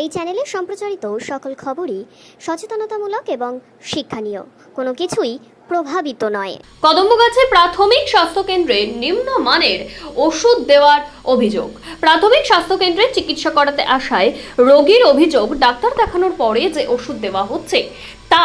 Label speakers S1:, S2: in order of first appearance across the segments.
S1: এই চ্যানেলে সম্প্রচারিত সকল খবরই সচেতনতামূলক এবং শিক্ষণীয়। কোনো কিছুই প্রভাবিত নয়।
S2: কদম্বগাছে প্রাথমিক স্বাস্থ্যকেন্দ্রে নিম্নমানের ওষুধ দেওয়ার অভিযোগ। প্রাথমিক স্বাস্থ্যকেন্দ্রে চিকিৎসা করাতে আসায় রোগীর অভিযোগ ডাক্তার দেখানোর পরে যে ওষুধ দেওয়া হচ্ছে, তা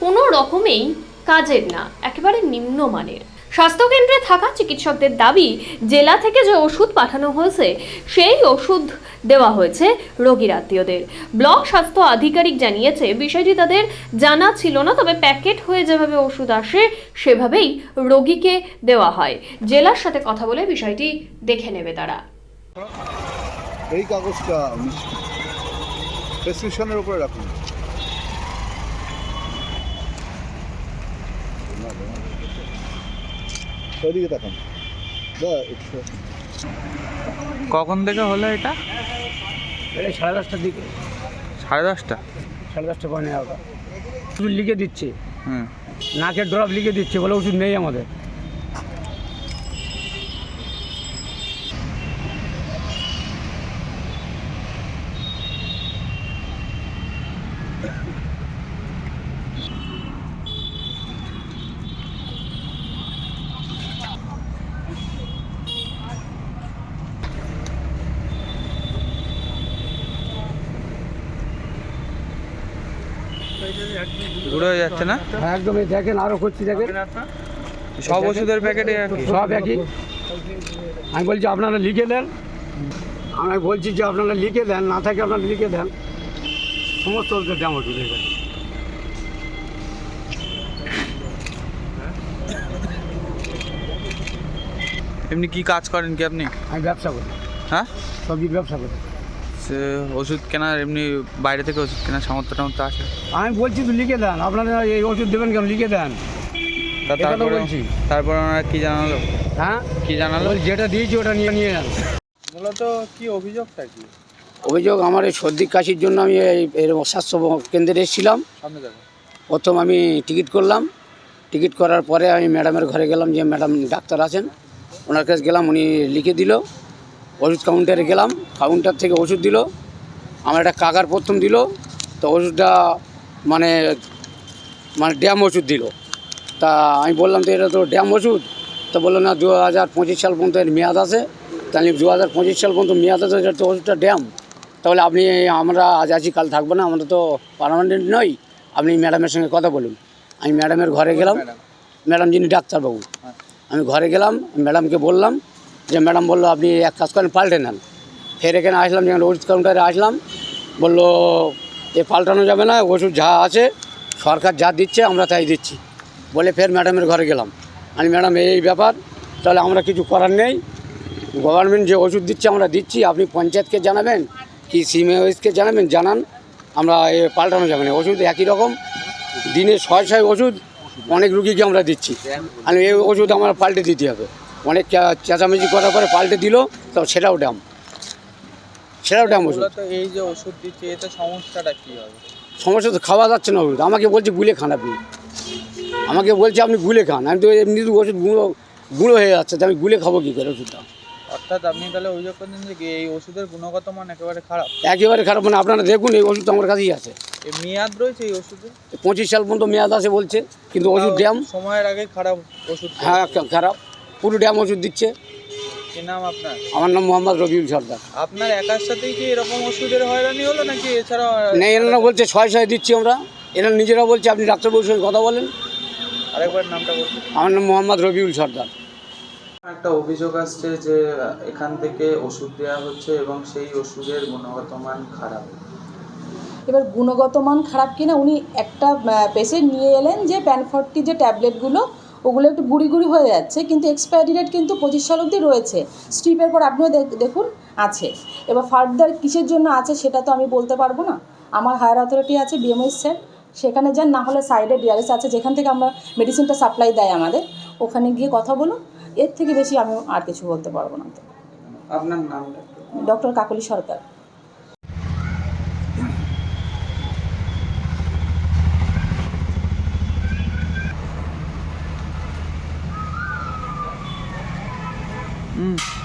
S2: কোনো রকমেই কাজের না, একেবারে নিম্নমানের স্বাস্থ্যকেন্দ্রে থাকা চিকিৎসকদের দাবি, জেলা থেকে যে ওষুধ পাঠানো হয়েছে, সেই ওষুধ দেওয়া হয়েছে রোগীর আত্মীয়দের। ব্লক স্বাস্থ্য আধিকারিক জানিয়েছে, বিষয়টি তাদের জানা ছিল না, তবে প্যাকেট হয়ে যেভাবে ওষুধ আসে, সেভাবেই রোগীকে দেওয়া হয়। জেলার সাথে কথা বলে বিষয়টি দেখে নেবে তারা।
S3: এই কাগজটা প্রেসক্রিপশনের উপরে রাখুন। ওইদিকে তাকান
S4: কখন থেকে হলো এটা?
S5: এটা সাড়ে দশটার দিকে।
S4: সাড়ে দশটা?
S5: সাড়ে দশটা পনেরো নেওয়া ওষুধ লিখে দিচ্ছে।
S4: হুম।
S5: নাকের ড্রপ লিখে দিচ্ছে বলে ওষুধ নেই আমাদের।
S4: ঘুরে হয়ে যাচ্ছে না?
S5: হ্যাঁ একদম এই দেখেন আরও করছি দেখেন।
S4: সব ওষুধের প্যাকেটে
S5: সব একই। আমি বলছি আপনারা লিখে দেন। আমি বলছি যে আপনারা লিখে দেন না থাকে আপনারা লিখে দেন। সমস্ত দাম ওষুধ এখানে
S4: এমনি কি কাজ করেন কি আপনি?
S5: আমি ব্যবসা করি।
S4: হ্যাঁ?
S5: সবজির ব্যবসা করি।
S4: ওষুধ কেনার এমনি বাইরে থেকে ওষুধ কেনার সামর্থ্য টামর্থ্য আছে।
S5: আমি বলছি তো লিখে দেন আপনারা এই ওষুধ দেবেন কেন লিখে দেন।
S4: তারপরে
S5: বলছি।
S4: তারপরে ওনারা কি জানালো?
S5: হ্যাঁ?
S4: কি জানালো?
S5: যেটা দিয়েছি ওটা নিয়ে নিয়ে যান।
S4: মূলত কি অভিযোগটা কি?
S5: অভিযোগ আমার এই সর্দি কাশির জন্য আমি এই স্বাস্থ্য কেন্দ্রে এসেছিলাম। প্রথম আমি টিকিট করলাম। টিকিট করার পরে আমি ম্যাডামের ঘরে গেলাম যে ম্যাডাম ডাক্তার আছেন। ওনার কাছে গেলাম উনি লিখে দিল। ওষুধ কাউন্টারে গেলাম কাউন্টার থেকে ওষুধ দিল। আমার একটা কাকার প্রথম দিল তো ওষুধটা মানে মানে ড্যাম ওষুধ দিল। তা আমি বললাম তো এটা তো ড্যাম ওষুধ? তো বলল না দু হাজার পঁচিশ সাল পর্যন্ত এর মেয়াদ আছে। তাহলে দু হাজার পঁচিশ সাল পর্যন্ত মেয়াদ আছে এটা তো ওষুধটা ড্যাম। তাহলে আপনি আমরা আজ আছি কাল থাকব না আমরা তো পারমানেন্ট নই। আপনি ম্যাডামের সঙ্গে কথা বলুন। আমি ম্যাডামের ঘরে গেলাম। ম্যাডাম যিনি ডাক্তারবাবু আমি ঘরে গেলাম ম্যাডামকে বললাম যে ম্যাডাম বলল, আপনি এক কাজ করেন, পাল্টে নেন। ফের এখানে আসলাম, যেখানে ওষুধ কাউন্টারে আসলাম। বলল, এ পাল্টানো যাবে না, ওষুধ যা আছে, সরকার যা দিচ্ছে, আমরা তাই দিচ্ছি। বলে ফের ম্যাডামের ঘরে গেলাম। আমি, ম্যাডাম, এই ব্যাপার, তাহলে আমরা কিছু করার নেই। গভর্নমেন্ট যে ওষুধ দিচ্ছে, আমরা দিচ্ছি। আপনি পঞ্চায়েতকে জানাবেন, কি সিএমএসকে জানাবেন, জানান। আমরা এ পাল্টানো যাবে না। ওষুধ একই রকম। দিনে ছয় ছয় ওষুধ, অনেক রুগীকে আমরা দিচ্ছি। আর এই ওষুধ আমরা পাল্টে দিতে হবে। অনেক চা- চেঁচামেচি করার পরে পাল্টে দিল তো সেটাও ড্যাম সেটাও ড্যাম ওষুধ।
S4: এই যে ওষুধ দিচ্ছে এতে সমস্যাটা কী হবে?
S5: সমস্যা তো খাওয়া যাচ্ছে না ওষুধ। আমাকে বলছে গুলে খান আপনি। আমাকে বলছে আপনি গুলে খান। আমি তো এমনি তো ওষুধ গুঁড়ো গুঁড়ো হয়ে যাচ্ছে আমি গুলে খাব কী করে ওষুধটা?
S4: অর্থাৎ আপনি তাহলে অভিযোগ করছেন যে এই ওষুধের গুণগত মান একেবারে খারাপ।
S5: একেবারে খারাপ মানে আপনারা দেখুন এই ওষুধ তো আমার কাছেই আছে।
S4: এই মেয়াদ রয়েছে এই ওষুধে?
S5: পঁচিশ সাল পর্যন্ত মেয়াদ আছে বলছে কিন্তু ওষুধ ড্যাম।
S4: সময়ের আগে খারাপ ওষুধ।
S5: হ্যাঁ খারাপ। পুরো ড্যাম ওষুধ দিচ্ছে।
S4: কি নাম আপনার?
S5: আমার নাম মোহাম্মদ রবিউল সর্দার।
S4: আপনার একার সাথেই কি এরকম ওষুধের হয়রানি হলো নাকি এছাড়া
S5: নেই এনারা বলছে ছয় ছয় দিচ্ছি আমরা। এনারা নিজেরা বলছে আপনি ডাক্তারবাবুর সঙ্গে কথা বলেন।
S4: আরেকবার নামটা বলুন।
S5: আমার নাম মোহাম্মদ রবিউল সর্দার।
S6: একটা অভিযোগ আসছে যে এখান থেকে ওষুধ দেওয়া হচ্ছে এবং সেই ওষুধের গুণগত মান খারাপ।
S7: এবার গুণগত মান খারাপ কিনা উনি একটা পেশেন্ট নিয়ে এলেন যে প্যানফর্টি যে ট্যাবলেটগুলো ওগুলো একটু গুঁড়ি গুঁড়ি হয়ে যাচ্ছে কিন্তু এক্সপায়ারি ডেট কিন্তু পঁচিশ সাল অবধি রয়েছে। স্ট্রিপের পর আপনিও দেখ- দেখুন আছে। এবার ফার্দার কিসের জন্য আছে সেটা তো আমি বলতে পারব না। আমার হায়ার অথরিটি আছে বিএমএস স্যার সেখানে যান না হলে সাইডে ডিআরএস আছে যেখান থেকে আমরা মেডিসিনটা সাপ্লাই দেয় আমাদের। ওখানে গিয়ে কথা বলুন এর থেকে বেশি আমি আর কিছু বলতে পারব না।
S6: আপনার একটু
S7: ডক্টর কাকলি সরকার। 嗯。